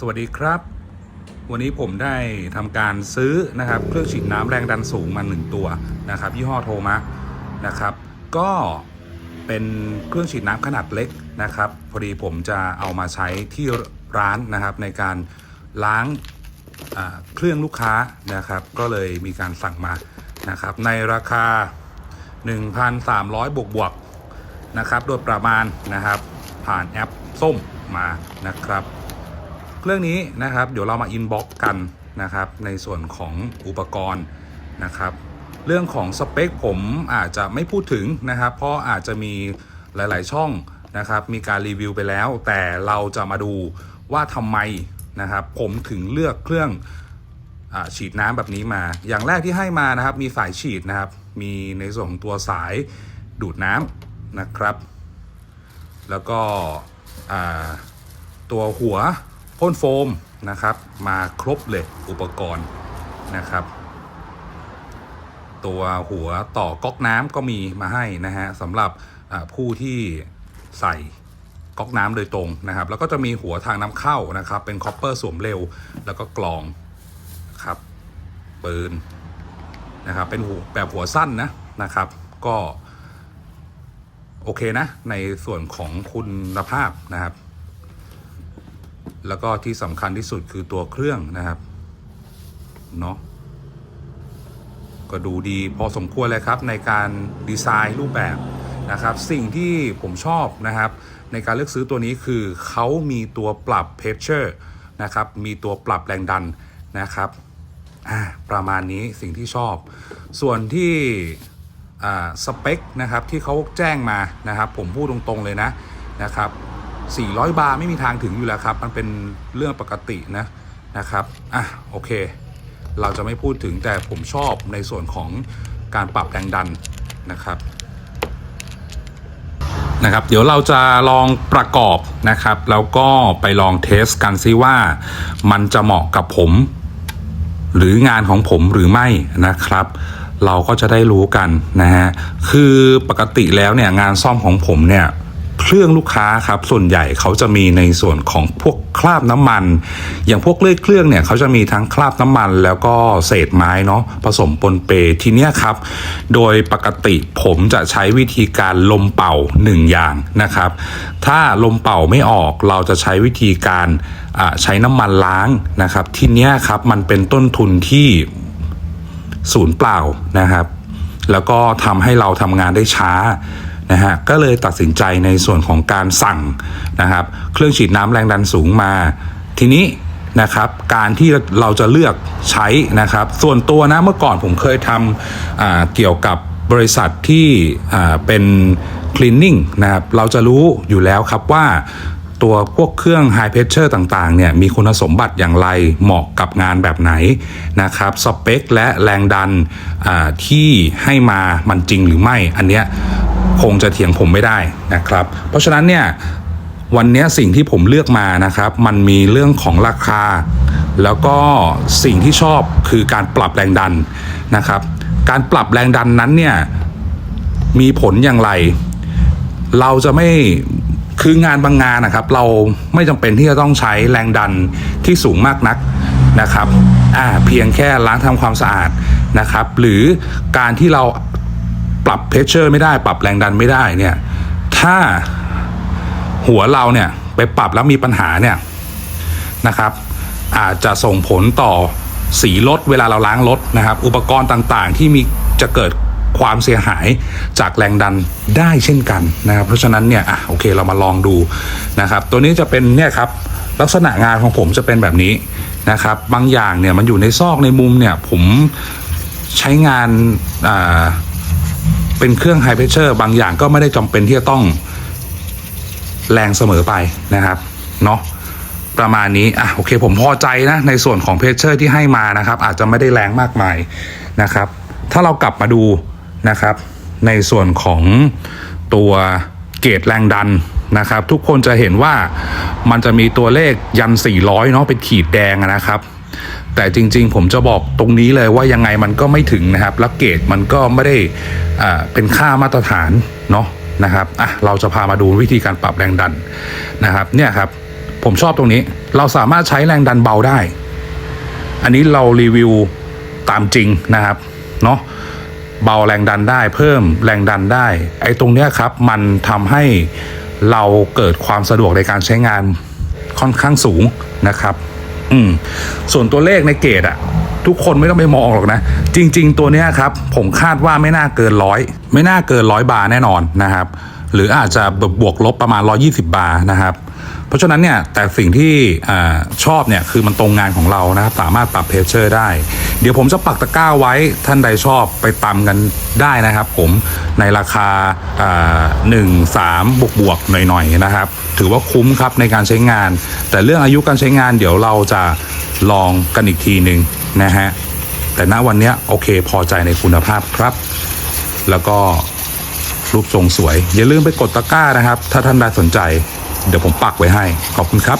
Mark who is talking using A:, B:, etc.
A: สวัสดีครับ วันนี้ผมได้ทำการซื้อนะครับ เครื่องฉีดน้ำแรงดันสูงมาหนึ่งตัวนะครับ ยี่ห้อโทมะนะครับ ก็เป็นเครื่องฉีดน้ำขนาดเล็กนะครับ พอดีผมจะเอามาใช้ที่ร้านนะครับ ในการล้างเครื่องลูกค้านะครับ ก็เลยมีการสั่งมานะครับ ในราคา 1,300 บวกบวกนะครับ โดยประมาณนะครับ ผ่านแอปส้มมานะครับ เรื่องนี้นะครับเดี๋ยวเรามาอินบ็อกกันนะครับในส่วนของอุปกรณ์นะครับเรื่องของสเปคผมอาจจะไม่พูดถึงนะครับ เพราะอาจจะมีหลาย ๆ ช่องนะครับมีการรีวิวไปแล้ว แต่เราจะมาดูว่าทำไมนะครับผมถึงเลือกเครื่องอฉีดน้ำแบบนี้มา อย่างแรกที่ให้มานะครับมีสายฉีดนะครับ มีในส่วนของตัวสายดูดน้ำนะครับ แล้วก็ตัวหัว พ่นโฟมนะครับ มาครบเลยอุปกรณ์นะครับ ตัวหัวต่อก๊อกน้ำก็มีมาให้นะฮะสำหรับผู้ที่ใส่ก๊อกน้ำโดยตรงนะครับ แล้วก็จะมีหัวทางน้ำเข้านะครับ เป็นคอปเปอร์สวมเร็ว แล้วก็กลองครับปืนนะครับ เป็นหัวแบบหัวสั้นนะนะครับ ก็ โอเคนะ ในส่วนของคุณภาพนะครับ แล้วก็ที่สำคัญที่สุดคือตัวเครื่องนะครับเนาะก็ดูดีพอสมควรเลยครับในการดีไซน์รูปแบบนะครับ สิ่งที่ผมชอบนะครับ ในการเลือกซื้อตัวนี้คือเขามีตัวปรับเพชเชอร์นะครับ มีตัวปรับแรงดันนะครับประมาณนี้สิ่งที่ชอบ ส่วนที่สเปคนะครับที่เขาแจ้งมานะครับ ผมพูดตรงๆเลยนะนะครับ 400 บาร์ไม่มีทางถึงอยู่แล้วครับ มันเป็นเรื่องปกตินะนะครับอะโอเค เราจะไม่พูดถึงแต่ผมชอบในส่วนของการปรับแรงดันนะครับนะครับ เดี๋ยวเราจะลองประกอบนะครับ แล้วก็ไปลองเทสกันซิว่ามันจะเหมาะกับผม หรืองานของผมหรือไม่นะครับ เราก็จะได้รู้กันนะฮะคือปกติแล้วเนี่ยงานซ่อมของผมเนี่ย เครื่องลูกค้าครับส่วนใหญ่เขาจะมีในส่วนของพวกคราบน้ำมัน อย่างพวกเลื่อยเครื่องเนี่ยเขาจะมีทั้งคราบน้ำมันแล้วก็เศษไม้เนาะผสมปนเปทีเนี้ยครับ โดยปกติผมจะใช้วิธีการลมเป่าหนึ่งอย่างนะครับ ถ้าลมเป่าไม่ออกเราจะใช้วิธีการใช้น้ำมันล้างนะครับ ทีเนี้ยครับมันเป็นต้นทุนที่ศูนย์เปล่านะครับ แล้วก็ทำให้เราทำงานได้ช้า นะฮะก็เลยตัดสินใจในส่วนของการสั่งนะครับ เครื่องฉีดน้ำแรงดันสูงมา ทีนี้นะครับการที่เราจะเลือกใช้นะครับ ส่วนตัวนะเมื่อก่อนผมเคยทำเกี่ยวกับบริษัทที่เป็น cleaning นะครับเราจะรู้อยู่แล้วครับว่าตัวพวกเครื่อง High Pressure ต่างๆเนี่ยมีคุณสมบัติอย่างไรเหมาะกับงานแบบไหนนะครับสเปคและแรงดันที่ให้มามันจริงหรือไม่อันเนี้ย คงจะเถียงผมไม่ได้นะครับ เพราะฉะนั้นเนี่ยวันนี้สิ่งที่ผมเลือกมานะครับ มันมีเรื่องของราคา แล้วก็สิ่งที่ชอบคือการปรับแรงดันนะครับ การปรับแรงดันนั้นเนี่ยมีผลอย่างไร เราจะไม่คืองานบางงานนะครับ เราไม่จำเป็นที่จะต้องใช้แรงดันที่สูงมากนักนะครับอ่าเพียงแค่ล้างทำความสะอาดนะครับ หรือการที่เรา ปรับเพชเชอร์ไม่ได้ ปรับแรงดันไม่ได้เนี่ย ถ้าหัวเราเนี่ยไปปรับแล้วมีปัญหาเนี่ยนะครับ อาจจะส่งผลต่อสีรถเวลาเราล้างรถนะครับ อุปกรณ์ต่างๆ ที่มีจะเกิดความเสียหายจากแรงดันได้เช่นกันนะครับ เพราะฉะนั้นเนี่ยอะโอเคเรามาลองดูนะครับ ตัวนี้จะเป็นเนี่ยครับลักษณะงานของผมจะเป็นแบบนี้นะครับ บางอย่างเนี่ยมันอยู่ในซอกในมุมเนี่ยผมใช้งานอ่า เป็นเครื่องไฮเพรสเชอร์บางอย่างก็ไม่ได้จำเป็นที่จะต้องแรงเสมอไปนะครับเนาะประมาณนี้อะโอเคผมพอใจนะในส่วนของเพชเชอร์ที่ให้มานะครับ อาจจะไม่ได้แรงมากมายนะครับ ถ้าเรากลับมาดูนะครับ ในส่วนของตัวเกจแรงดันนะครับ ทุกคนจะเห็นว่ามันจะมีตัวเลขยัน 400 เนาะเป็นขีดแดงนะครับ แต่จริง ๆ ผมจะบอกตรงนี้เลยว่ายังไงมันก็ไม่ถึงนะครับแล้วเกจมันก็ไม่ได้เป็นค่ามาตรฐานเนาะนะครับอะเราจะพามาดูวิธีการปรับแรงดันนะครับเนี่ยครับผมชอบตรงนี้เราสามารถใช้แรงดันเบาได้ อันนี้เรารีวิวตามจริงนะครับเนาะเบาแรงดันได้เพิ่มแรงดันได้ ไอ้ตรงเนี้ยครับมันทำให้เราเกิดความสะดวกในการใช้งานค่อนข้างสูงนะครับ อืม ส่วนตัวเลขในเกรดอะทุกคนไม่ต้องไปมองหรอกนะ จริง ๆ ตัวเนี้ยครับ ผมคาดว่าไม่น่าเกินร้อยไม่น่าเกินร้อยบาร์แน่นอนนะครับ หรืออาจจะบวกลบประมาณ 120 บาร์นะครับ เพราะฉะนั้นเนี่ยแต่สิ่งที่อชอบเนี่ยคือมันตรงงานของเรานะครับสามารถปรับเพชเชอร์ได้ เดี๋ยวผมจะปักตะกร้าไว้ท่านใดชอบไปตำกันได้นะครับผมในราคาหนึ่งสามบวกบวกหน่อยๆนะครับ ถือว่าคุ้มครับในการใช้งาน แต่เรื่องอายุการใช้งานเดี๋ยวเราจะลองกันอีกทีหนึ่งนะฮะแต่ณวันนี้โอเคพอใจในคุณภาพครับ แล้วก็ รูปทรงสวย อย่าลืมไปกดตะกร้านะครับ ถ้าท่านใดสนใจ เดี๋ยวผมปักไว้ให้ ขอบคุณครับ